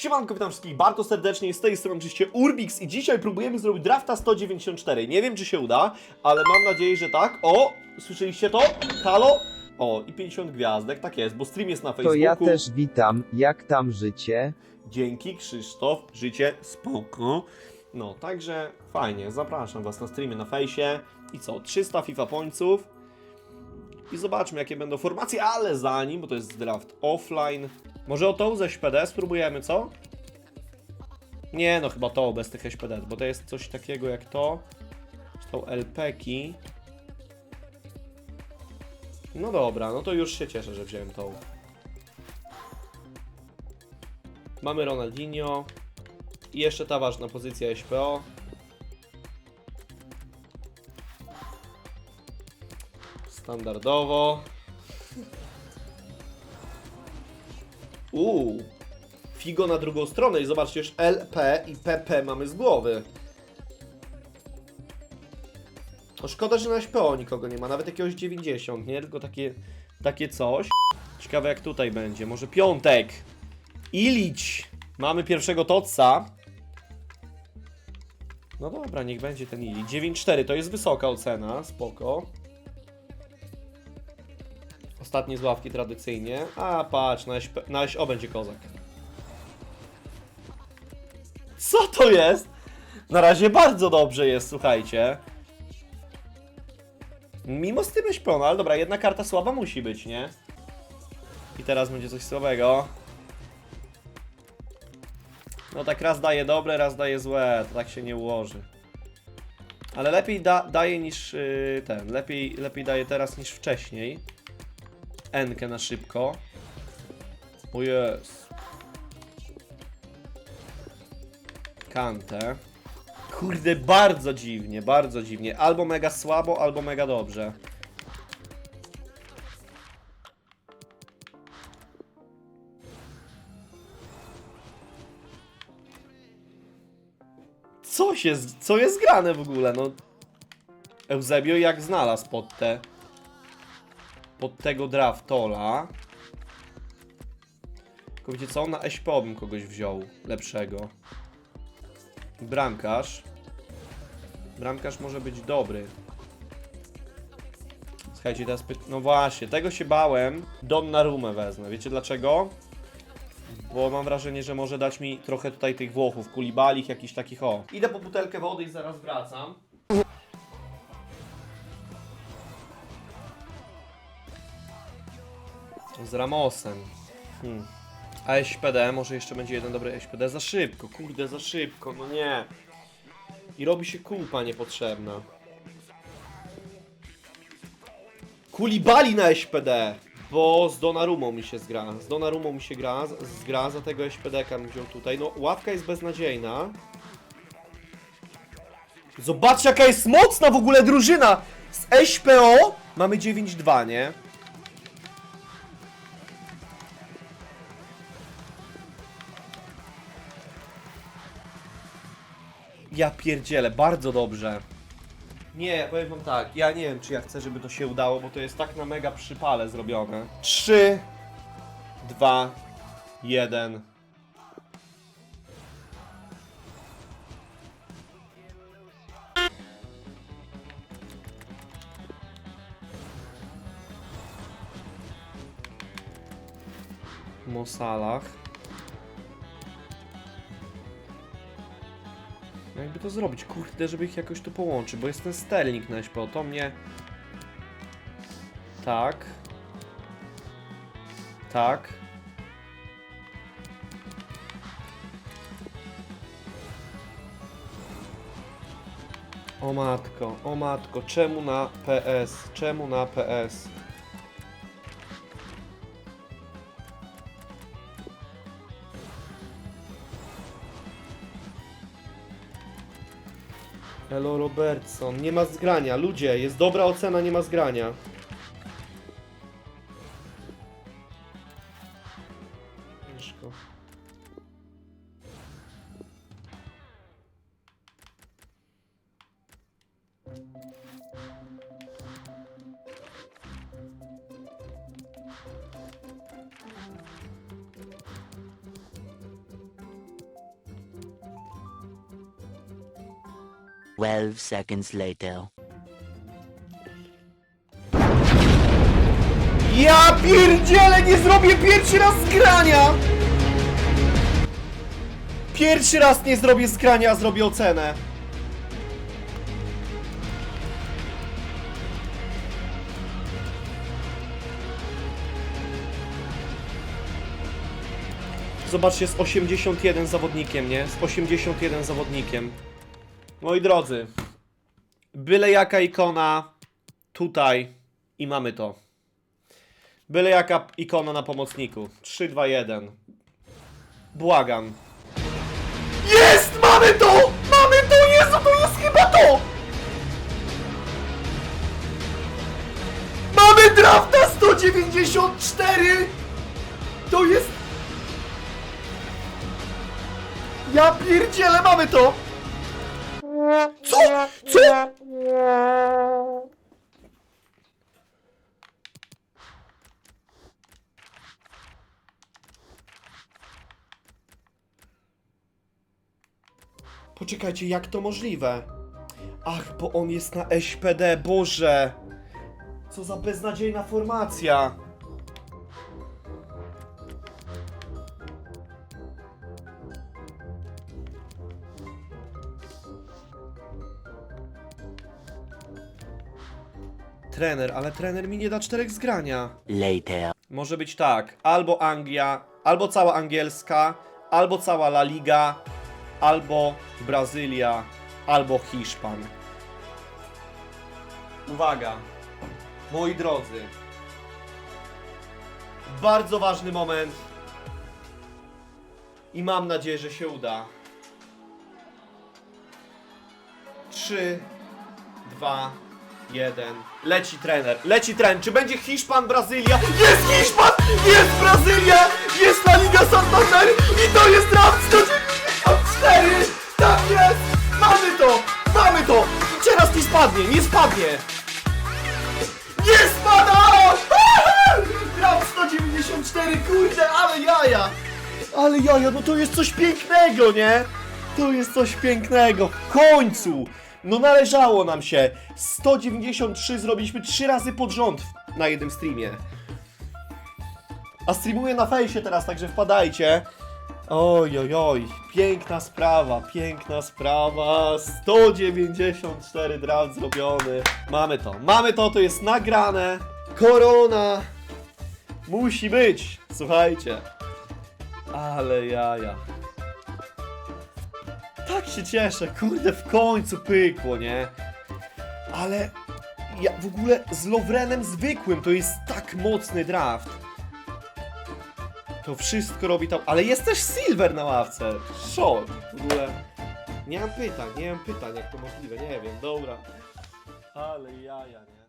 Siemanko, witam wszystkich bardzo serdecznie, z tej strony oczywiście Urbix i dzisiaj próbujemy zrobić drafta 194. Nie wiem czy się uda, ale mam nadzieję, że tak. O, słyszeliście to? Halo? O, i 50 gwiazdek, tak jest, bo stream jest na To Facebooku. ja też witam, jak tam życie? Dzięki Krzysztof, życie spoko. No, także fajnie, zapraszam was na streamy na fejsie. I co, 300 FIFA pońców. I zobaczmy jakie będą formacje, ale zanim, bo to jest draft offline. Może o tą ze SPD spróbujemy, co? Nie, no chyba to bez tych SPD, bo to jest coś takiego jak to. Tą LPki. No dobra, no to już się cieszę, że wziąłem tą. Mamy Ronaldinho. I jeszcze ta ważna pozycja SPO. Standardowo. Uuu. Figo na drugą stronę i zobaczcie, już LP i PP mamy z głowy. No szkoda, że na SPO nikogo nie ma, nawet jakiegoś 90, nie? Tylko takie, takie coś. Ciekawe jak tutaj będzie, może piątek. Ilić. Mamy pierwszego Totsa. No dobra, niech będzie ten Ilić. 9,4 to jest wysoka ocena, spoko. Ostatnie z ławki tradycyjnie. A patrz, na, SP, na SO będzie kozak. Co to jest? Na razie bardzo dobrze jest, słuchajcie. Mimo z tym SPO, ale dobra, jedna karta słaba musi być, nie? I teraz będzie coś słabego. No tak raz daje dobre, raz daje złe, to tak się nie ułoży. Ale lepiej da, daje niż yy, ten, lepiej, lepiej daje teraz niż wcześniej. Enkę na szybko. O jest. Kantę. Kurde, bardzo dziwnie, bardzo dziwnie. Albo mega słabo, albo mega dobrze. Co się, co jest grane w ogóle, no? Eusebio jak znalazł pod te... Pod tego draftola. Tylko wiecie co? Na SPO bym kogoś wziął lepszego. Bramkarz. Bramkarz może być dobry. Słuchajcie, teraz py... No właśnie, tego się bałem. Donnarumę wezmę. Wiecie dlaczego? Bo mam wrażenie, że może dać mi trochę tutaj tych Włochów, kulibalich, jakichś takich o. Idę po butelkę wody i zaraz wracam. Z Ramosem. Hmm. A SPD, może jeszcze będzie jeden dobry SPD. Za szybko, kurde, za szybko, no nie. I robi się kulpa niepotrzebna. Kulibali na SPD! Bo z Donarumą mi się zgra. Z Donarumą mi się gra, z- zgra, za tego SPD-ka wziął tutaj. No, ławka jest beznadziejna. Zobaczcie jaka jest mocna w ogóle drużyna! Z SPO mamy 9-2, nie? Ja pierdzielę, bardzo dobrze. Nie, powiem wam tak, ja nie wiem czy ja chcę, żeby to się udało, bo to jest tak na mega przypale zrobione. 3, 2, 1. Mosalach. Jakby to zrobić, kurde, żeby ich jakoś tu połączyć, bo jest ten sterling na SPO, to mnie... Tak. Tak. O matko, o matko, czemu na PS? Czemu na PS? Elo Robertson, nie ma zgrania. Ludzie, jest dobra ocena, nie ma zgrania. Ciężko. 12 seconds later. Ja pierdzielę, nie zrobię pierwszy raz zgrania! Pierwszy raz nie zrobię zgrania, a zrobię ocenę. Zobaczcie, z 81 zawodnikiem, nie? Z 81 zawodnikiem. Moi drodzy, byle jaka ikona tutaj i mamy to. Byle jaka ikona na pomocniku. 3, 2, 1. Błagam. Jest! Mamy to! Mamy to! Jezu, to jest chyba to! Mamy drafta 194! To jest... Ja pierdzielę, mamy to! Co? Co? Poczekajcie, jak to możliwe? Ach, bo on jest na SPD, Boże! Co za beznadziejna formacja! Trener, ale trener mi nie da czterech zgrania. Later. Może być tak, albo Anglia, albo cała angielska, albo cała La Liga, albo Brazylia, albo Hiszpan. Uwaga, moi drodzy. Bardzo ważny moment. I mam nadzieję, że się uda. 3, 2, 1. Leci trener, leci trener. Czy będzie Hiszpan, Brazylia? Jest Hiszpan! Jest Brazylia! Jest La Liga Santander! I to jest draft 194! Tak jest! Mamy to! Mamy to! Teraz nie spadnie, nie spadnie! Nie spada! Draft 194, kurde, ale jaja! Ale jaja, no to jest coś pięknego, nie? To jest coś pięknego. W końcu! No należało nam się. 193 zrobiliśmy 3 razy pod rząd na jednym streamie. A streamuję na fejsie teraz, także wpadajcie. Oj, oj, oj, piękna sprawa, piękna sprawa. 194 draft zrobiony. Mamy to, mamy to, to jest nagrane. Korona. Musi być, słuchajcie. Ale jaja. Tak się cieszę, kurde, w końcu pykło, nie? Ale ja w ogóle z Lovrenem zwykłym to jest tak mocny draft. To wszystko robi tam, ale jest też Silver na ławce. Szok, w ogóle. Nie mam pytań, nie mam pytań, jak to możliwe, nie wiem, dobra. Ale jaja, nie?